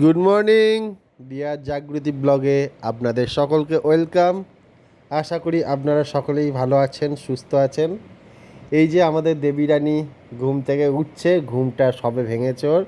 Good morning deer Jagriti ব্লগে আপনাদের সকলকে ওয়েলকাম আশা করি আপনারা সকলেই ভালো আছেন, সুস্থ আছেন। এই যে আমাদের দেবী রানী ঘুম থেকে উঠছে, ঘুমটা সবে ভেঙেছে ওর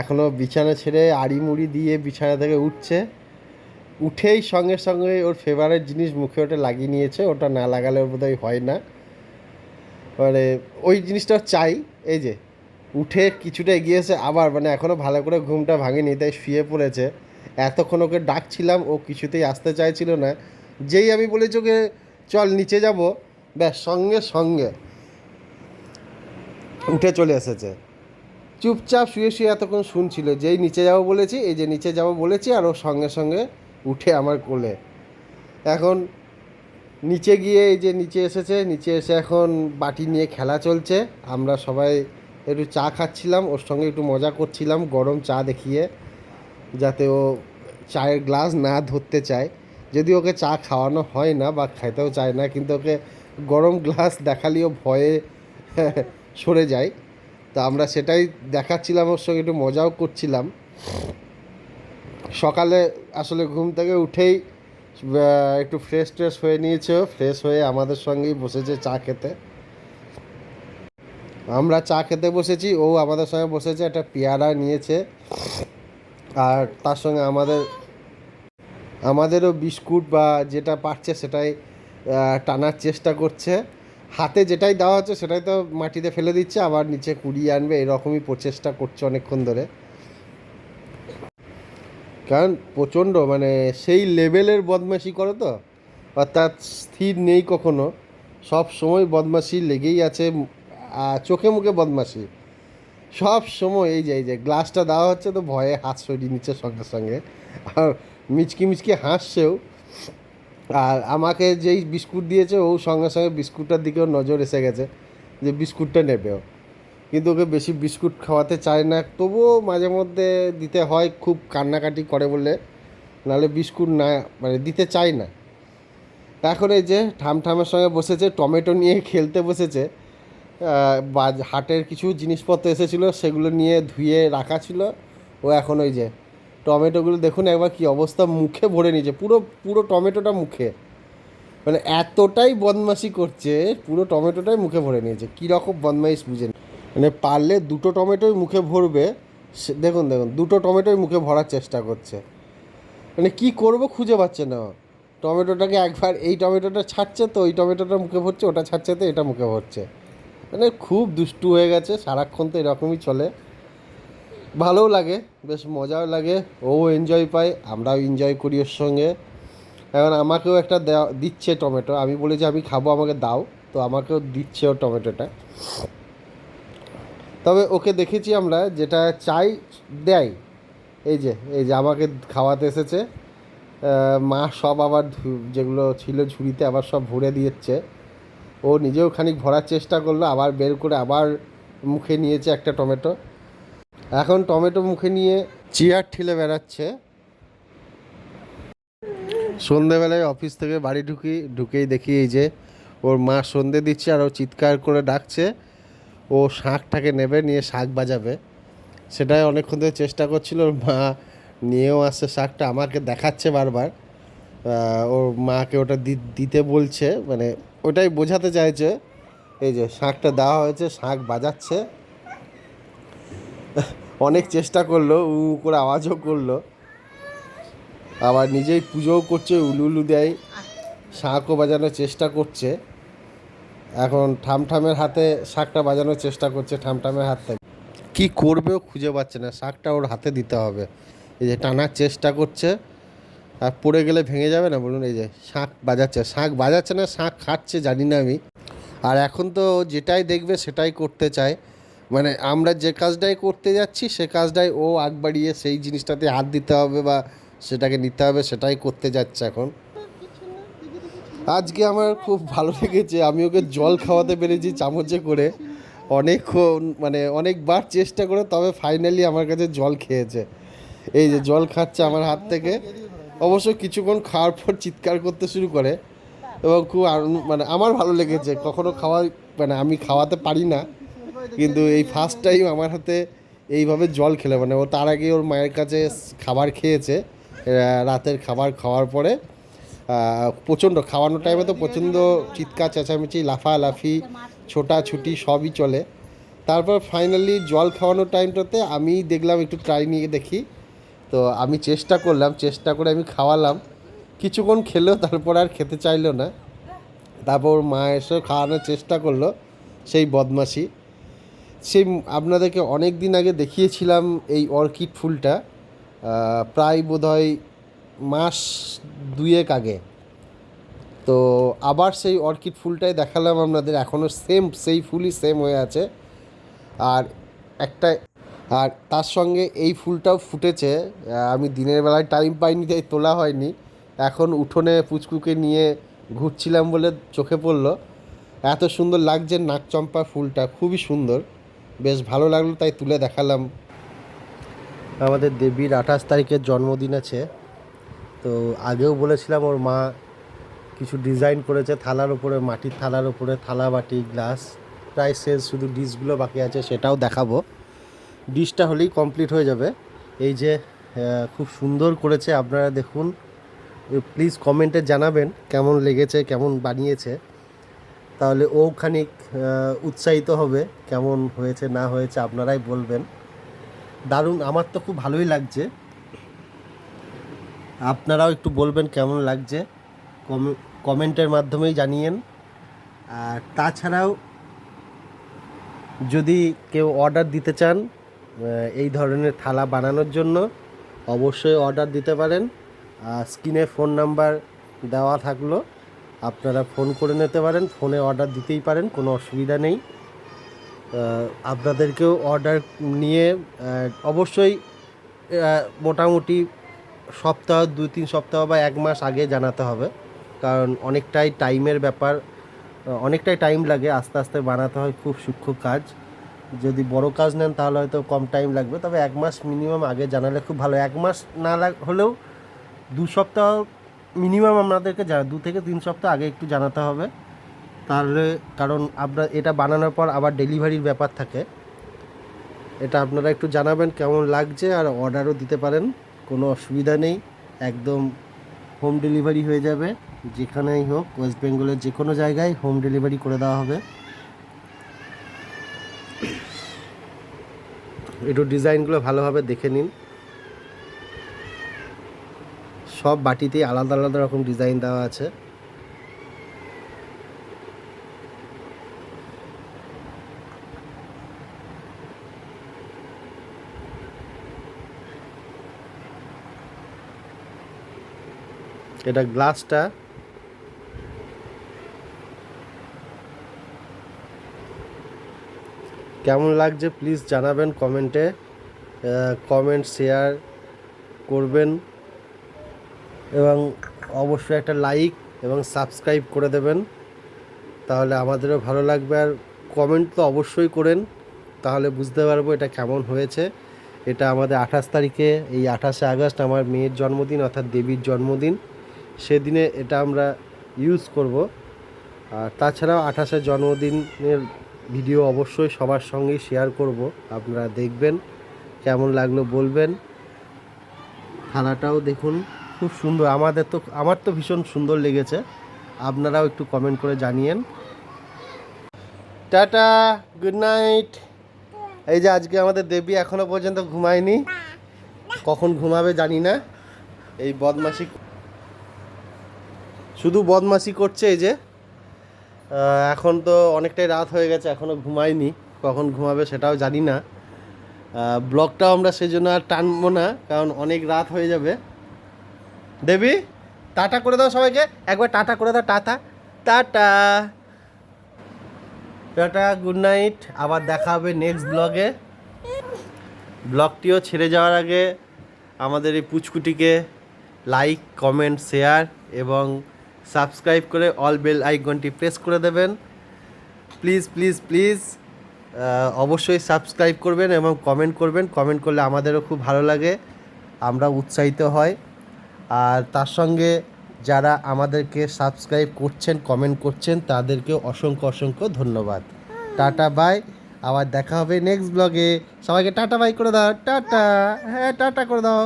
এখনও বিছানা ছেড়ে আড়ি মুড়ি দিয়ে বিছানা থেকে উঠছে। উঠেই সঙ্গে সঙ্গে ওর ফেভারেট জিনিস মুখে ওটা লাগিয়ে নিয়েছে, ওটা না লাগালে ওর বোধহয় হয় না। মানে ওই জিনিসটা চাই, এই যে উঠে কিছুটা এগিয়েছে, আবার মানে এখনও ভালো করে ঘুমটা ভাঙেনি, তাই শুয়ে পড়েছে। এতক্ষণ ওকে ডাকছিলাম, ও কিছুতেই আসতে চাইছিল না। যেই আমি বলেছি ওকে, চল নিচে যাব। ব্যাস, সঙ্গে সঙ্গে উঠে চলে এসেছে। চুপচাপ শুয়ে শুয়ে এতক্ষণ শুনছিল, যেই নিচে যাব বলেছি, এই যে নিচে যাব বলেছি, আর ও সঙ্গে সঙ্গে উঠে আমার কোলে। এখন নিচে গিয়ে এই যে নিচে এসেছে, নিচে এসে এখন বাটি নিয়ে খেলা চলছে। আমরা সবাই একটু চা খাচ্ছিলাম, ওর সঙ্গে একটু মজা করছিলাম, গরম চা দেখিয়ে, যাতে ও চায়ের গ্লাস না ধরতে চায়। যদি ওকে চা খাওয়ানো হয় না বা খাইতেও চায় না, কিন্তু ওকে গরম গ্লাস দেখালেও ভয়ে সরে যায়। তা আমরা সেটাই দেখাচ্ছিলাম, ওর সঙ্গে একটু মজাও করছিলাম। সকালে আসলে ঘুম থেকে উঠেই একটু ফ্রেশ ট্রেশ হয়ে নিয়েছে ফ্রেশ হয়ে আমাদের সঙ্গেই বসেছে চা খেতে। আমরা চা খেতে বসেছি, ও আমাদের সঙ্গে বসেছে, একটা পেয়ারা নিয়েছে। আর তার সঙ্গে আমাদের, আমাদেরও বিস্কুট বা যেটা পাচ্ছে সেটাই টানার চেষ্টা করছে। হাতে যেটাই দেওয়া হচ্ছে সেটাই তো মাটিতে ফেলে দিচ্ছে, আবার নিচে কুড়িয়ে আনবে, এরকমই প্রচেষ্টা করছে অনেকক্ষণ ধরে। কারণ প্রচণ্ড মানে সেই লেভেলের বদমাশি করে তো, অর্থাৎ স্থির নেই কখনো। সব সময় বদমাশি লেগেই আছে চোখে মুখে বদমাশি। সব সময় এই যে এই যে, গ্লাসটা দেওয়া হচ্ছে তো ভয়ে হাত সরিয়ে নিচ্ছে সঙ্গে সঙ্গে। আর মিচকি মিচকি হাসছেও। আর আমাকে যেই বিস্কুট দিয়েছে, ও সঙ্গে সঙ্গে বিস্কুটটার দিকেও নজর এসে গেছে যে বিস্কুটটা নেবেও। কিন্তু ওকে বেশি বিস্কুট খাওয়াতে চায় না। তবুও মাঝে মধ্যে দিতে হয়, খুব কান্নাকাটি করে বলে। নাহলে বিস্কুট না মানে দিতে চায় না। এখন এই যে ঠাম ঠামের সঙ্গে বসেছে, টমেটো নিয়ে খেলতে বসেছে। বা হাটের কিছু জিনিসপত্র এসেছিল, সেগুলো নিয়ে ধুয়ে রাখা ছিল। ও এখন ওই যে টমেটোগুলো দেখুন একবার কি অবস্থা, মুখে ভরে নিয়েছে। পুরো পুরো টমেটোটা মুখে। মানে এতটাই বদমাশি করছে, পুরো টমেটোটাই মুখে ভরে নিয়েছে। কীরকম বদমাইশ বুঝে মানে পারলে দুটো টমেটোই মুখে ভরবে, সে- দেখুন দেখুন, দুটো টমেটোই মুখে ভরার চেষ্টা করছে। মানে কি করব খুঁজে পাচ্ছে না। টমেটোটাকে একবার, এই টমেটোটা ছাড়ছে তো, ওই টমেটোটা মুখে ভরছে, ওটা ছাড়ছে তো, এটা মুখে ভরছে। মানে খুব দুষ্টু হয়ে গেছে, সারাক্ষণ তো এরকমই চলে। ভালোও লাগে, বেশ মজাও লাগে ও এনজয় পায়, আমরাও এনজয় করি ওর সঙ্গে। এখন আমাকেও একটা দেওয়া, দিচ্ছে টমেটো, আমি বলেছি আমি খাব, আমাকে দাও, তো আমাকেও দিচ্ছে ও টমেটোটা। তবে ওকে দেখেছি আমরা, যেটা চাই দেয়। এই যে এই যে আমাকে খাওয়াতে এসেছে মা সব আবার যেগুলো ছিল ঝুড়িতে আবার সব ভরে দিয়েছে। ও নিজেও খানিক ভরার চেষ্টা করল, আবার বের করে আবার মুখে নিয়েছে একটা টমেটো। এখন টমেটো মুখে নিয়ে চেয়ার ঠেলে বেড়াচ্ছে। সন্ধেবেলায় অফিস থেকে বাড়ি ঢুকি, ঢুকেই দেখি এই যে ওর মা সন্ধে দিচ্ছে আর ও চিৎকার করে ডাকছে। ও শাঁখটাকে নেবে, নিয়ে শাঁখ বাজাবে। সেটাই অনেকক্ষণ ধরে চেষ্টা করছিল, ওর মা নিয়েও আসছে শাঁখটা, আমাকে দেখাচ্ছে বারবার। ওর মাকে ওটা দিতে বলছে মানে ওটাই বোঝাতে চাইছে। এই যে শাঁখটা দেওয়া হয়েছে শাঁখ বাজাচ্ছে। অনেক চেষ্টা করল, উ করে আওয়াজও করল। আবার নিজেই পুজোও করছে, উলু উলু দেয়। শাঁখও বাজানোর চেষ্টা করছে। এখন ঠামঠামের হাতে শাঁখটা বাজানোর চেষ্টা করছে, ঠামঠামের হাত থেকে। কী করবেও খুঁজে পাচ্ছে না শাঁখটা ওর হাতে দিতে হবে। এই যে টানার চেষ্টা করছে। আর পড়ে গেলে ভেঙে যাবে না? বলুন এই যে শাঁখ বাজাচ্ছে। শাঁখ বাজাচ্ছে না, শাঁখ খাচ্ছে, জানি না আমি। আর এখন তো যেটাই দেখবে সেটাই করতে চায়। মানে আমরা যে কাজটাই করতে যাচ্ছি, সে কাজটাই ও আগ বাড়িয়ে সেই জিনিসটাতে হাত দিতে হবে বা সেটাকে নিতে হবে, সেটাই করতে যাচ্ছে এখন। আজকে আমার খুব ভালো লেগেছে। আমি ওকে জল খাওয়াতে পেরেছি চামচে করে। অনেকক্ষণ মানে অনেকবার চেষ্টা করে, তবে ফাইনালি আমার কাছে জল খেয়েছে। এই যে জল খাচ্ছে আমার হাত থেকে। অবশ্য কিছুক্ষণ খাওয়ার পর চিৎকার করতে শুরু করে এবং খুব মানে আমার ভালো লেগেছে। কখনো খাওয়া মানে আমি খাওয়াতে পারি না, কিন্তু এই ফার্স্ট টাইম আমার হাতে এইভাবে জল খেলে। মানে ও তার আগে ওর মায়ের কাছে খাবার খেয়েছে রাতের খাবার খাওয়ার পরে। প্রচণ্ড, খাওয়ানোর টাইমে তো প্রচণ্ড চিৎকার, চেঁচামেচি, লাফালাফি, ছোটাছুটি সবই চলে। তারপর ফাইনালি জল খাওয়ানোর টাইমটাতে আমি দেখলাম, একটু ট্রাই নিয়ে দেখি। তো আমি চেষ্টা করলাম, চেষ্টা করে আমি খাওয়ালাম। কিছুক্ষণ খেলেও তারপর আর খেতে চাইলো না। তারপর মা এসে খাওয়ানোর চেষ্টা করল, সেই বদমাশি। সেই আপনাদেরকে অনেক দিন আগে দেখিয়েছিলাম এই অর্কিড ফুলটা প্রায় বোধহয় মাস দুয়েক আগে। তো আবার সেই অর্কিড ফুলটাই দেখালাম আপনাদের এখনও সেম সেই ফুলই সেম হয়ে আছে। আর একটা আর তার সঙ্গে এই ফুলটাও ফুটেছে। আমি দিনের বেলায় টাইম পাইনি, তাই তোলা হয়নি। এখন উঠোনে পুচকুকে নিয়ে ঘুরছিলাম বলে চোখে পড়ল। এত সুন্দর লাগছে নাকচম্পা ফুলটা, খুবই সুন্দর। বেশ ভালো লাগল, তাই তুলে দেখালাম। আমাদের দেবীর আঠাশ তারিখের জন্মদিন আছে। তো আগেও বলেছিলাম, ওর মা কিছু ডিজাইন করেছে, থালার উপরে, মাটির থালার উপরে থালা বাটি গ্লাস প্রায় শেষ শুধু ডিশগুলো বাকি আছে, সেটাও দেখাবো। ডিশটা হলেই কমপ্লিট হয়ে যাবে। এই যে খুব সুন্দর করেছে, আপনারা দেখুন। প্লিজ কমেন্টে জানাবেন কেমন লেগেছে, কেমন বানিয়েছে। তাহলে ও খানিক উৎসাহিত হবে, কেমন হয়েছে, না হয়েছে, আপনারাই বলবেন। দারুণ, আমার তো খুব ভালোই লাগছে। আপনারাও একটু বলবেন কেমন লাগছে কমেন্টের মাধ্যমেই জানিয়েন। আর তাছাড়াও যদি কেউ অর্ডার দিতে চান এই ধরনের থালা বানানোর জন্য অবশ্যই অর্ডার দিতে পারেন। আর স্ক্রিনে ফোন নাম্বার দেওয়া থাকল, আপনারা ফোন করে নিতে পারেন ফোনে অর্ডার দিতেই পারেন, কোনো অসুবিধা নেই। আপনাদেরকেও অর্ডার নিয়ে অবশ্যই মোটামুটি সপ্তাহ, দুই, তিন সপ্তাহ বা এক মাস আগে জানাতে হবে। কারণ অনেকটাই টাইমের ব্যাপার, অনেকটাই টাইম লাগে, আস্তে আস্তে বানাতে হয়, খুব সূক্ষ্ম কাজ। যদি বড় কাজ নেন, তাহলে হয়তো কম টাইম লাগবে। তবে এক মাস মিনিমাম আগে জানালে খুব ভালো। এক মাস না লাগ হলেও দু সপ্তাহ মিনিমাম আপনাদেরকে জানা দু থেকে তিন সপ্তাহ আগে একটু জানাতে হবে। তাহলে কারণ আপনার এটা বানানোর পর আবার ডেলিভারির ব্যাপার থাকে। এটা আপনারা একটু জানাবেন কেমন লাগছে আর অর্ডারও দিতে পারেন। কোনো অসুবিধা নেই। একদম হোম ডেলিভারি হয়ে যাবে। যেখানেই হোক ওয়েস্ট বেঙ্গলের যে কোনো জায়গায় হোম ডেলিভারি করে দেওয়া হবে। একটু ডিজাইনগুলো ভালোভাবে দেখে নিন। সব বাটিতেই আলাদা আলাদা রকম ডিজাইন দেওয়া আছে। এটা গ্লাসটা কেমন লাগছে প্লিজ জানাবেন কমেন্টে কমেন্ট শেয়ার করবেন এবং অবশ্যই একটা লাইক এবং সাবস্ক্রাইব করে দেবেন, তাহলে আমাদেরও ভালো লাগবে। আর কমেন্ট তো অবশ্যই করেন, তাহলে বুঝতে পারব এটা কেমন হয়েছে। এটা আমাদের আঠাশ তারিখে, এই আঠাশে আগস্ট আমার মেয়ের জন্মদিন অর্থাৎ দেবীর জন্মদিন। সেদিনে এটা আমরা ইউজ করব। আর তাছাড়াও আঠাশে জন্মদিনের ভিডিও অবশ্যই সবার সঙ্গেই শেয়ার করব। আপনারা দেখবেন, কেমন লাগল বলবেন। থালাটাও দেখুন, খুব সুন্দর। আমাদের তো, আমার তো ভীষণ সুন্দর লেগেছে। আপনারাও একটু কমেন্ট করে জানিয়েন। টাটা গুড নাইট এই যে আজকে আমাদের দেবী এখনও পর্যন্ত ঘুমায়নি। কখন ঘুমাবে জানি না। এই বদমাসি শুধু বদমাসি করছে এই যে। এখন তো অনেকটাই রাত হয়ে গেছে এখনও ঘুমাইনি, কখন ঘুমাবে সেটাও জানি না। ব্লগটাও আমরা সেই জন্য আর টানবো না, কারণ অনেক রাত হয়ে যাবে। দেবী, টাটা করে দাও সবাইকে, একবার টাটা করে দাও, tata tata. Tata good night আবার দেখা হবে নেক্সট ব্লগে ব্লগটিও ছেড়ে যাওয়ার আগে আমাদের এই পুচকুটিকে লাইক কমেন্ট শেয়ার এবং সাবস্ক্রাইব করে অল বেল আইকনটি প্রেস করে দেবেন। প্লিজ প্লিজ প্লিজ অবশ্যই সাবস্ক্রাইব করবেন এবং কমেন্ট করবেন। কমেন্ট করলে আমাদেরও খুব ভালো লাগে, আমরা উৎসাহিত হয়। আর তার সঙ্গে যারা আমাদেরকে সাবস্ক্রাইব করছেন, কমেন্ট করছেন তাদেরকে অসংখ্য অসংখ্য ধন্যবাদ। Tata, bye. আবার দেখা হবে নেক্সট ব্লগে। সবাইকে টাটা, বাই করে দাও। টাটা। হ্যাঁ টাটা করে দাও।